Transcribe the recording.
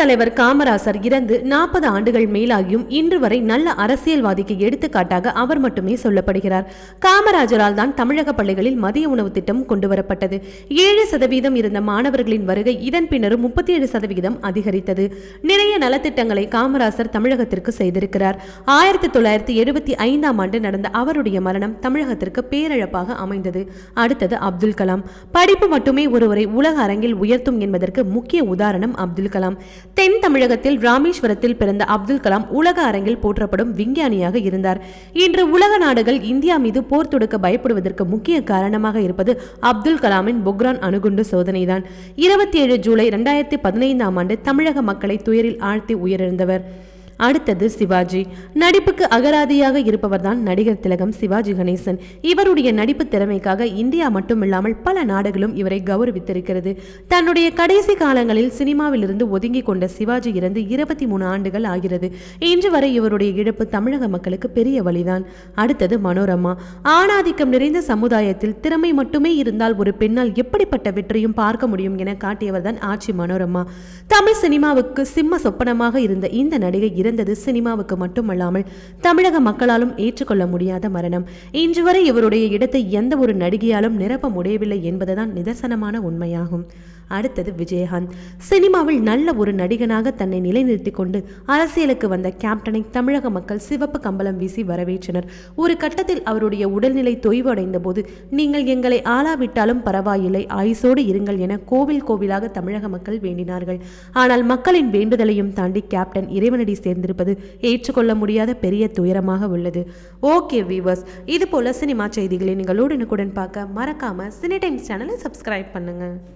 தலைவர் காமராசர் இறந்து நாற்பது ஆண்டுகள் மேலாகியும் இன்று வரை நல்ல அரசியல்வாதிக்கு எடுத்துக்காட்டாக அவர் மட்டுமே சொல்லப்படுகிறார். காமராஜரால் தான் தமிழக பள்ளிகளில் மதிய உணவு திட்டம் கொண்டுவரப்பட்டது. ஏழு சதவீதம் இருந்த மாணவர்களின் வருகை இதன் பின்னரும் முப்பத்தி ஏழு சதவீதம் அதிகரித்தது. நிறைய நலத்திட்டங்களை காமராசர் தமிழகத்திற்கு செய்திருக்கிறார். ஆயிரத்தி தொள்ளாயிரத்தி எழுபத்தி ஐந்தாம் ஆண்டு நடந்த அவருடைய மரணம் தமிழகத்திற்கு பேரிழப்பாக அமைந்தது. அடுத்தது அப்துல் கலாம். படிப்பு மட்டுமே ஒருவரை உலக அரங்கில் உயர்த்தும் என்பதற்கு முக்கிய உதாரணம் அப்துல் கலாம். தென் தமிழகத்தில் ராமேஸ்வரத்தில் பிறந்த அப்துல் கலாம் உலக அரங்கில் போற்றப்படும் விஞ்ஞானியாக இருந்தார். இன்று உலக நாடுகள் இந்தியா மீது போர் தொடுக்க பயப்படுவதற்கு முக்கிய காரணமாக இருப்பது அப்துல் கலாமின் பொக்ரான் அணுகுண்டு சோதனைதான். இருபத்தி ஏழு ஜூலை இரண்டாயிரத்தி பதினைந்தாம் ஆண்டு தமிழக மக்களை துயரில் ஆழ்த்தி உயிரிழந்தவர். அடுத்தது சிவாஜி. நடிப்புக்கு அகராதியாக இருப்பவர்தான் நடிகர் திலகம் சிவாஜி கணேசன். இவருடைய நடிப்பு திறமைக்காக இந்தியா மட்டுமில்லாமல் பல நாடுகளும் இவரை கௌரவித்திருக்கிறது. தன்னுடைய கடைசி காலங்களில் சினிமாவிலிருந்து ஒதுங்கி கொண்ட சிவாஜி இறந்து இருபத்தி மூணு ஆண்டுகள் ஆகிறது. இன்று வரை இவருடைய இழப்பு தமிழக மக்களுக்கு பெரிய வழிதான். அடுத்தது மனோரமா. ஆணாதிக்கம் நிறைந்த சமுதாயத்தில் திறமை மட்டுமே இருந்தால் ஒரு பெண்ணால் எப்படிப்பட்ட வெற்றியும் பார்க்க முடியும் என காட்டியவர்தான் ஆட்சி மனோரமா. தமிழ் சினிமாவுக்கு சிம்ம சொப்பனமாக இருந்த இந்த நடிகை இறந்தது சினிமாவுக்கு மட்டுமல்லாமல் தமிழக மக்களாலும் ஏற்றுக்கொள்ள முடியாத மரணம். இன்று வரை இவருடைய இடத்தை எந்த ஒரு நடிகையாலும் நிரப்ப முடியவில்லை என்பதுதான் நிதர்சனமான உண்மையாகும். அடுத்தது விஜயகாந்த். சினிமாவில் நல்ல ஒரு நடிகனாக தன்னை நிலைநிறுத்திக் கொண்டு அரசியலுக்கு வந்த கேப்டனை தமிழக மக்கள் சிவப்பு கம்பளம் வீசி வரவேற்றனர். ஒரு கட்டத்தில் அவருடைய உடல்நிலை தொய்வடைந்த போது நீங்கள் எங்களை ஆளாவிட்டாலும் பரவாயில்லை ஆயுசோடு இருங்கள் என கோவில் கோவிலாக தமிழக மக்கள் வேண்டினார்கள். ஆனால் மக்களின் வேண்டுதலையும் தாண்டி கேப்டன் இறைவனடி சேர்ந்த சேர்ந்திருப்பது ஏற்றுக்கொள்ள முடியாத பெரிய துயரமாக உள்ளது. ஓகே வீவர்ஸ் இது போல சினிமா செய்திகளை நீங்கள் உடனுக்குடன் பார்க்க மறக்காம சினி டைம்ஸ் சேனலை சப்ஸ்கிரைப் பண்ணுங்க.